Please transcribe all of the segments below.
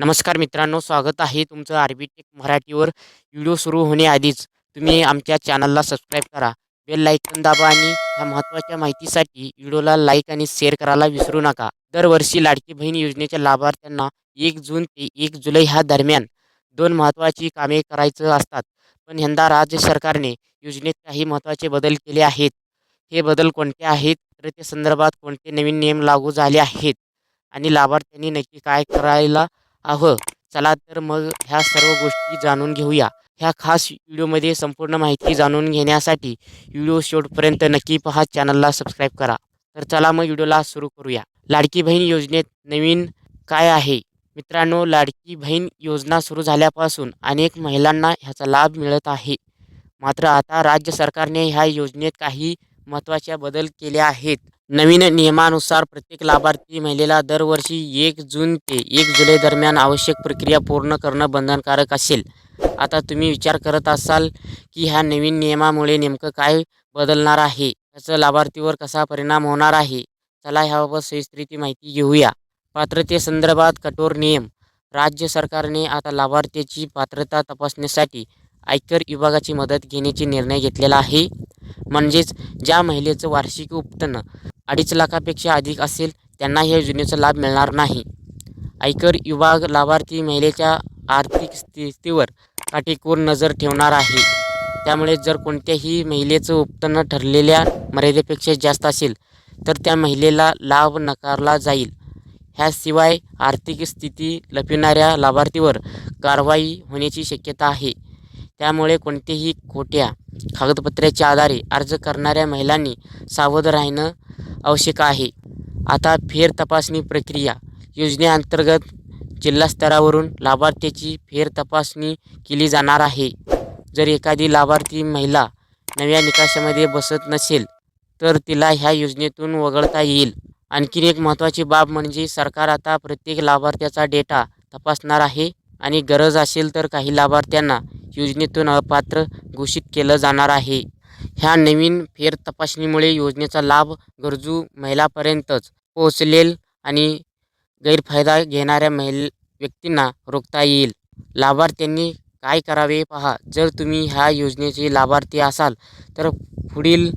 नमस्कार मित्रांनो स्वागत आहे तुमचं आर्बीटेक टेक मराठीवर. व्हिडिओ सुरू होण्याआधीच तुम्ही आमच्या चॅनलला सबस्क्राईब करा. बेल लाईकन दाबा आणि ह्या महत्त्वाच्या माहितीसाठी व्हिडिओला लाईक आणि शेअर करायला विसरू नका. दरवर्षी लाडकी बहीण योजनेच्या लाभार्थ्यांना एक जून ते एक जुलै ह्या दरम्यान दोन महत्त्वाची कामे करायचं असतात. पण यंदा राज्य सरकारने योजनेत काही महत्त्वाचे बदल केले आहेत. हे बदल कोणते आहेत? तर त्या संदर्भात कोणते नवीन नियम लागू झाले आहेत? आणि लाभार्थ्यांनी नक्की काय करायला हवं चला तर मग ह्या सर्व गोष्टी जाणून घेऊया. ह्या खास व्हिडिओमध्ये संपूर्ण माहिती जाणून घेण्यासाठी व्हिडिओ शेवटपर्यंत नक्की पहा चॅनलला सबस्क्राईब करा. तर चला मग व्हिडिओला सुरू करूया. लाडकी बहीण योजनेत नवीन काय आहे? मित्रांनो लाडकी बहीण योजना सुरू झाल्यापासून अनेक महिलांना ह्याचा लाभ मिळत आहे. मात्र आता राज्य सरकारने ह्या योजनेत काही महत्त्वाच्या बदल केले आहेत. नवीन नियमानुसार प्रत्येक लाभार्थी महिलेला दरवर्षी एक जून ते एक जुलै दरम्यान आवश्यक प्रक्रिया पूर्ण करणं बंधनकारक असेल. आता तुम्ही विचार करत असाल की ह्या नवीन नियमामुळे नेमकं काय बदलणार आहे? याचा लाभार्थीवर कसा परिणाम होणार आहे? चला ह्याबाबत सविस्तरीची माहिती घेऊया. पात्रतेसंदर्भात कठोर नियम. राज्य सरकारने आता लाभार्थ्याची पात्रता तपासण्यासाठी आयकर विभागाची मदत घेण्याची निर्णय घेतलेला आहे. म्हणजेच ज्या महिलेचं वार्षिक उत्पन्न अडीच लाखापेक्षा अधिक असेल त्यांना या योजनेचा लाभ मिळणार नाही. आयकर विभाग लाभार्थी महिलेच्या आर्थिक स्थितीवर काटेकोर नजर ठेवणार आहे. त्यामुळे जर कोणत्याही महिलेचं उत्पन्न ठरलेल्या मर्यादेपेक्षा जास्त असेल तर त्या महिलेला लाभ नकारला जाईल. ह्याशिवाय आर्थिक स्थिती लपविणाऱ्या लाभार्थीवर कारवाई होण्याची शक्यता आहे. त्यामुळे कोणतेही खोट्या कागदपत्राच्या आधारे अर्ज करणाऱ्या महिलांनी सावध राहणं आवश्यक आहे. आता फेर तपासणी प्रक्रिया. योजनेअंतर्गत जिल्हा स्तरावरून लाभार्थ्याची फेर तपासणी केली जाणार आहे. जर एखादी लाभार्थी महिला नव्या निकाशामध्ये बसत नसेल तर तिला ह्या योजनेतून वगळता येईल. आणखीन एक महत्त्वाची बाब म्हणजे सरकार आता प्रत्येक लाभार्थ्याचा डेटा तपासणार आहे आणि गरज असेल तर काही लाभार्थ्यांना योजनेतून अपात्र घोषित केलं जाणार आहे. ह्या नवीन फेर तपासणीमुळे योजनेचा लाभ गरजू महिलापर्यंतच पोहोचलेल आणि गैरफायदा घेणाऱ्या महिल व्यक्तींना रोखता येईल. लाभार्थ्यांनी काय करावे पहा. जर तुम्ही ह्या योजनेचे लाभार्थी असाल तर पुढील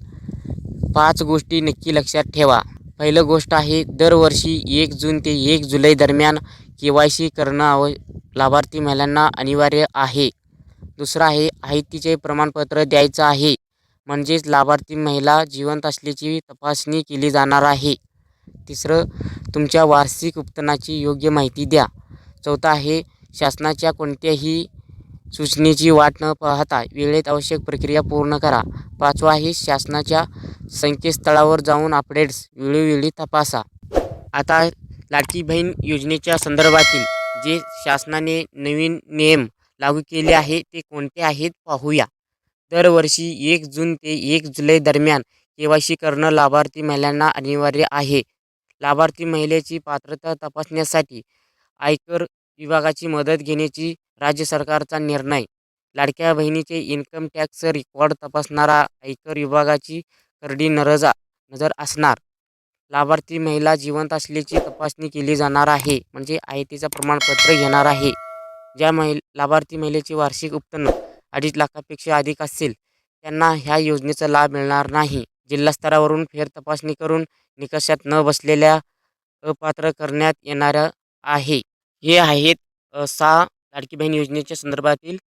पाच गोष्टी नक्की लक्षात ठेवा. पहिलं गोष्ट आहे दरवर्षी एक जून ते एक जुलै दरम्यान के वाय सी करणं आव लाभार्थी महिलांना अनिवार्य आहे. दुसरं आहे माहितीचे प्रमाणपत्र द्यायचं आहे. म्हणजेच लाभार्थी महिला जिवंत असल्याची तपासणी केली जाणार आहे. तिसरं तुमच्या वार्षिक उत्पन्नाची योग्य माहिती द्या. चौथं आहे शासनाच्या कोणत्याही सूचनेची वाट न पाहता वेळेत आवश्यक प्रक्रिया पूर्ण करा. पाचवा आहे शासनाच्या संकेतस्थळावर जाऊन अपडेट्स वेळोवेळी तपासा. आता लाडकी बहीण योजनेच्या संदर्भातील जे शासनाने नवीन नियम लागू केले आहे ते कोणते आहेत पाहूया. दरवर्षी एक जून ते एक जुलै दरम्यान के वाय सी करणं लाभार्थी महिलांना अनिवार्य आहे. लाभार्थी महिलेची पात्रता तपासण्यासाठी आयकर विभागाची मदत घेण्याची राज्य सरकारचा निर्णय. लाडक्या बहिणीचे इन्कम टॅक्स रेकॉर्ड तपासणारा आयकर विभागाची करडी नरजा नजर असणार. लाभार्थी महिला जिवंत असल्याची तपासणी केली जाणार आहे म्हणजे आय टीचं प्रमाणपत्र घेणार आहे. ज्या महि लाभार्थी महिलेचे वार्षिक उत्पन्न अडीच लाखापेक्षा अधिक असेल त्यांना ह्या योजनेचा लाभ मिळणार नाही. जिल्हास्तरावरून फेर तपासणी करून निकषात न बसलेल्या अपात्र करण्यात येणार आहे. हे आहेत सहा लाडकी बहीण योजनेच्या संदर्भातील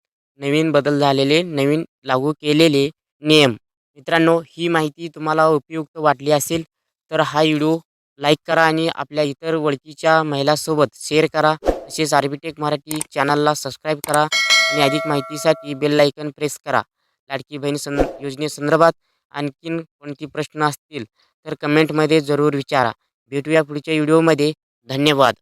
नवीन बदल झालेले नवीन लागू केलेले नियम. मित्रांनो ही माहिती तुम्हाला उपयुक्त वाटली असेल तर हा व्हिडिओ लाईक करा आणि आपल्या इतर ओळखीच्या महिलासोबत शेअर करा. तसेच आर्बिटेक मराठी चॅनलला सबस्क्राईब करा. आणि अधिक माहितीसाठी बेल आयकन प्रेस करा. लाडकी बहीण सं योजनेसंदर्भात आणखीन कोणती प्रश्न असतील तर कमेंटमध्ये जरूर विचारा. भेटूया पुढच्या व्हिडिओमध्ये धन्यवाद.